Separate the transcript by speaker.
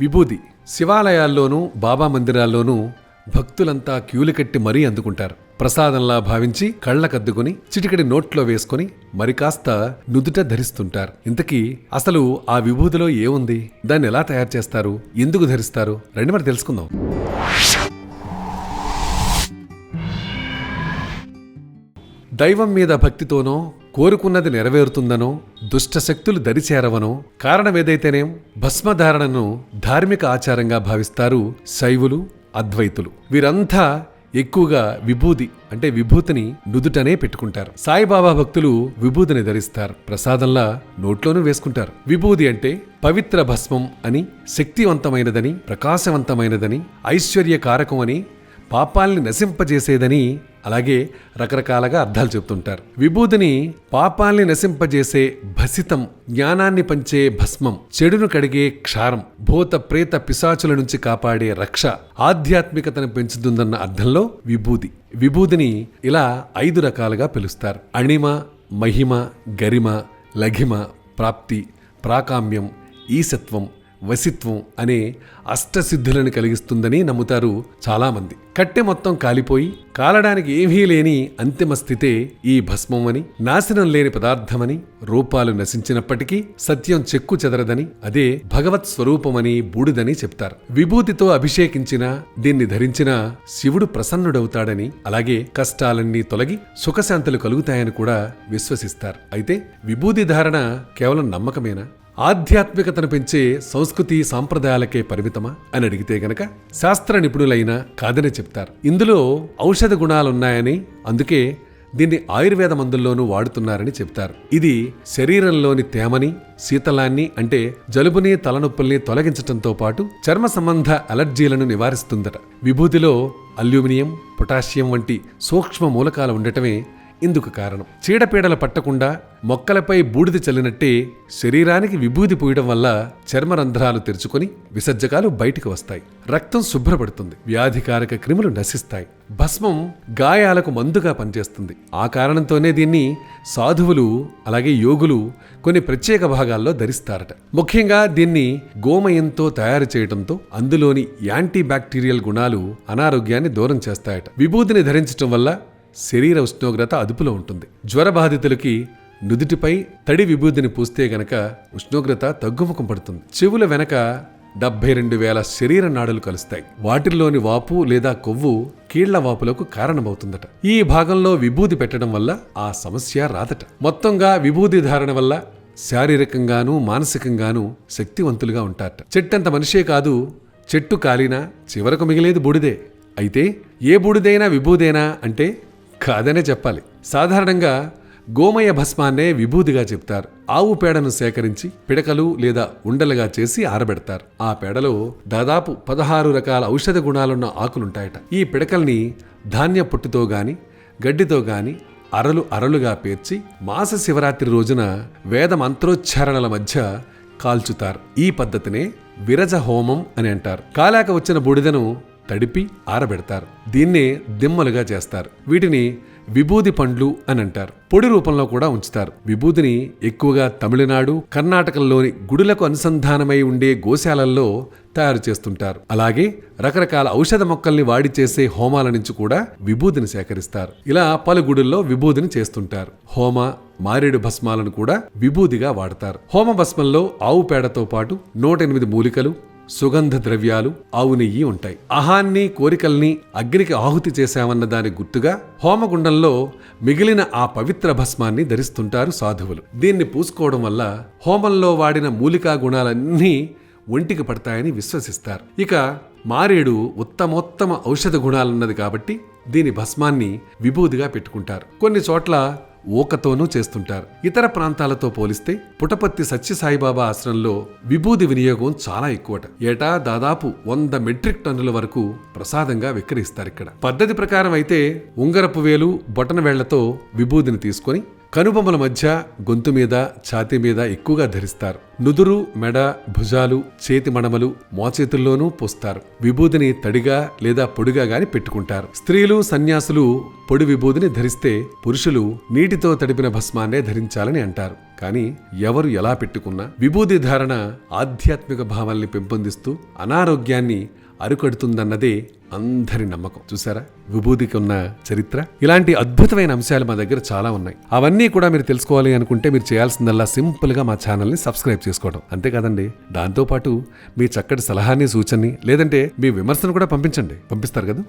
Speaker 1: విభూది శివాలయాల్లోనూ బాబా మందిరాల్లోనూ భక్తులంతా క్యూలు కట్టి మరీ అందుకుంటారు. ప్రసాదంలా భావించి కళ్ళకద్దుకుని చిటికడి నోట్లో వేసుకుని మరి కాస్త నుదుట ధరిస్తుంటారు. ఇంతకీ అసలు ఆ విభూతిలో ఏముంది? దాన్ని ఎలా తయారు చేస్తారు? ఎందుకు ధరిస్తారు? రండి మరి తెలుసుకుందాం. దైవం మీద భక్తితోనో కోరుకున్నది నెరవేరుతుందనో దుష్టశక్తులు దరిచేరవనో కారణమేదైతేనేం భస్మధారణను ధార్మిక ఆచారంగా భావిస్తారు శైవులు అద్వైతులు. వీరంతా ఎక్కువగా విభూది అంటే విభూతిని నుదుటనే పెట్టుకుంటారు. సాయిబాబా భక్తులు విభూతిని ధరిస్తారు. ప్రసాదంలా నోట్లోనూ వేసుకుంటారు. విభూది అంటే పవిత్ర భస్మం అని శక్తివంతమైనదని ప్రకాశవంతమైనదని ఐశ్వర్యకారకం అని పాపాల్ని నశింపజేసేదని అలాగే రకరకాలుగా అర్థాలు చెప్తుంటారు. విభూతిని పాపాల్ని నశింపజేసే భసితం జ్ఞానాన్ని పంచే భస్మం చెడును కడిగే క్షారం భూత ప్రేత పిశాచుల నుంచి కాపాడే రక్ష ఆధ్యాత్మికతను పెంచుతుందన్న అర్థంలో విభూది విభూతిని ఇలా ఐదు రకాలుగా పిలుస్తారు. అణిమ మహిమ గరిమ లఘిమ ప్రాప్తి ప్రాకామ్యం ఈసత్వం వసిత్వం అనే అష్టసిద్ధులను కలిగిస్తుందని నమ్ముతారు చాలామంది. కట్టె మొత్తం కాలిపోయి కాలడానికి ఏమీ లేని అంతిమ స్థితే ఈ భస్మం అని నాశనం లేని పదార్థమని రూపాలు నశించినప్పటికీ సత్యం చెక్కు చెదరదని అదే భగవత్ స్వరూపమని బూడిదని చెప్తారు. విభూతితో అభిషేకించిన దీన్ని ధరించిన శివుడు ప్రసన్నుడవుతాడని అలాగే కష్టాలన్నీ తొలగి సుఖశాంతులు కలుగుతాయని కూడా విశ్వసిస్తారు. అయితే విభూతి ధారణ కేవలం నమ్మకమేనా? ఆధ్యాత్మికతను పెంచే సంస్కృతి సాంప్రదాయాలకే పరిమితమా అని అడిగితే గనక శాస్త్ర నిపుణులైన కాదని చెప్తారు. ఇందులో ఔషధ గుణాలున్నాయని అందుకే దీన్ని ఆయుర్వేద మందుల్లోనూ వాడుతున్నారని చెప్తారు. ఇది శరీరంలోని తేమని శీతలాన్ని అంటే జలుబుని తలనొప్పుల్ని తొలగించటంతో పాటు చర్మ సంబంధ అలర్జీలను నివారిస్తుందట. విభూతిలో అల్యూమినియం పొటాషియం వంటి సూక్ష్మ మూలకాలు ఉండటమే ఇందుకు కారణం. చీడపీడలు పట్టకుండా మొక్కలపై బూడిద చల్లినట్టే శరీరానికి విభూది పూయడం వల్ల చర్మరంధ్రాలు తెరుచుకొని విసర్జకాలు బయటికి వస్తాయి. రక్తం శుభ్రపడుతుంది. వ్యాధికారక క్రిములు నశిస్తాయి. భస్మం గాయాలకు మందుగా పనిచేస్తుంది. ఆ కారణంతోనే దీన్ని సాధువులు అలాగే యోగులు కొన్ని ప్రత్యేక భాగాల్లో ధరిస్తారట. ముఖ్యంగా దీన్ని గోమయంతో తయారు చేయడంతో అందులోని యాంటీ బ్యాక్టీరియల్ గుణాలు అనారోగ్యాన్ని దూరం చేస్తాయట. విభూతిని ధరించటం వల్ల శరీర ఉష్ణోగ్రత అదుపులో ఉంటుంది. జ్వర బాధితులకి నుదుటిపై తడి విభూతిని పూస్తే గనక ఉష్ణోగ్రత తగ్గుముఖం పడుతుంది. చెవుల వెనక డెబ్బై రెండు వేల శరీర నాడులు కలుస్తాయి. వాటిల్లోని వాపు లేదా కొవ్వు కీళ్ళ వాపులకు కారణమవుతుందట. ఈ భాగంలో విభూది పెట్టడం వల్ల ఆ సమస్య రాదట. మొత్తంగా విభూది ధారణ వల్ల శారీరకంగానూ మానసికంగానూ శక్తివంతులుగా ఉంటారట. చెట్టంత మనిషే కాదు చెట్టు కాలినా చివరకు మిగిలేదు బూడిదే. అయితే ఏ బూడిదైనా విభూదేనా అంటే కాదనే చెప్పాలి. సాధారణంగా గోమయ భస్మాన్నే విభూదిగా చెప్తారు. ఆవు పేడను సేకరించి పిడకలు లేదా ఉండలుగా చేసి ఆరబెడతారు. ఆ పేడలో దాదాపు పదహారు రకాల ఔషధ గుణాలున్న ఆకులుంటాయట. ఈ పిడకల్ని ధాన్య పొట్టుతో గాని గడ్డితో గాని అరలు అరలుగా పేర్చి మాస శివరాత్రి రోజున వేద మంత్రోచ్చారణల మధ్య కాల్చుతారు. ఈ పద్ధతినే విరజ హోమం అని అంటారు. కాలాక వచ్చిన బూడిదను తడిపి ఆరబెడతారు. దీన్నే దిమ్మలుగా చేస్తారు. వీటిని విభూది పండ్లు అని అంటారు. పొడి రూపంలో కూడా ఉంచుతారు. విభూదిని ఎక్కువగా తమిళనాడు కర్ణాటకలోని గుడులకు అనుసంధానమై ఉండే గోశాలల్లో తయారు చేస్తుంటారు. అలాగే రకరకాల ఔషధ మొక్కల్ని వాడి చేసే హోమాల నుంచి కూడా విభూదిని సేకరిస్తారు. ఇలా పలు గుడుల్లో విభూదిని చేస్తుంటారు. హోమ మారేడు భస్మాలను కూడా విభూదిగా వాడతారు. హోమ భస్మంలో ఆవు పేడతో పాటు నూట ఎనిమిది మూలికలు సుగంధ ద్రవ్యాలు ఆవు నెయ్యి ఉంటాయి. అహాన్ని కోరికల్ని అగ్నికి ఆహుతి చేశామన్న దాని గుర్తుగా హోమగుండంలో మిగిలిన ఆ పవిత్ర భస్మాన్ని ధరిస్తుంటారు సాధువులు. దీన్ని పూసుకోవడం వల్ల హోమంలో వాడిన మూలికా గుణాలన్నీ ఒంటికి పడతాయని విశ్వసిస్తారు. ఇక మారేడు ఉత్తమోత్తమ ఔషధ గుణాలున్నది కాబట్టి దీని భస్మాన్ని విభూదిగా పెట్టుకుంటారు. కొన్ని చోట్ల ఊకతోనూ చేస్తుంటారు. ఇతర ప్రాంతాలతో పోలిస్తే పుటపత్తి సత్యసాయిబాబా ఆశ్రమంలో విభూది వినియోగం చాలా ఎక్కువట. ఏటా దాదాపు వంద మెట్రిక్ టన్నుల వరకు ప్రసాదంగా విక్రయిస్తారు ఇక్కడ. పద్ధతి ప్రకారం అయితే ఉంగరపు వేలు బొటన వేళ్ళతో విభూదిని తీసుకొని కనుబొమ్మల మధ్య గొంతు మీద ఛాతీ మీద ఎక్కువగా ధరిస్తారు. నుదురు మెడ భుజాలు చేతి మడమలు మోచేతుల్లోనూ పోస్తారు. విభూదిని తడిగా లేదా పొడిగా గాని పెట్టుకుంటారు. స్త్రీలు సన్యాసులు పొడి విభూదిని ధరిస్తే పురుషులు నీటితో తడిపిన భస్మాన్నే ధరించాలని అంటారు. కానీ ఎవరు ఎలా పెట్టుకున్నా విభూది ధారణ ఆధ్యాత్మిక భావాల్ని పెంపొందిస్తూ అనారోగ్యాన్ని అరుకడుతుందన్నదే అందరి నమ్మకం. చూసారా విభూతికి ఉన్న చరిత్ర. ఇలాంటి అద్భుతమైన అంశాలు మా దగ్గర చాలా ఉన్నాయి. అవన్నీ కూడా మీరు తెలుసుకోవాలి అనుకుంటే మీరు చేయాల్సిందల్లా సింపుల్గా మా ఛానల్ని సబ్స్క్రైబ్ చేసుకోవడం. అంతే కదండి దాంతోపాటు మీ చక్కటి సలహాని సూచనని లేదంటే మీ విమర్శను కూడా పంపించండి. పంపిస్తారు కదా?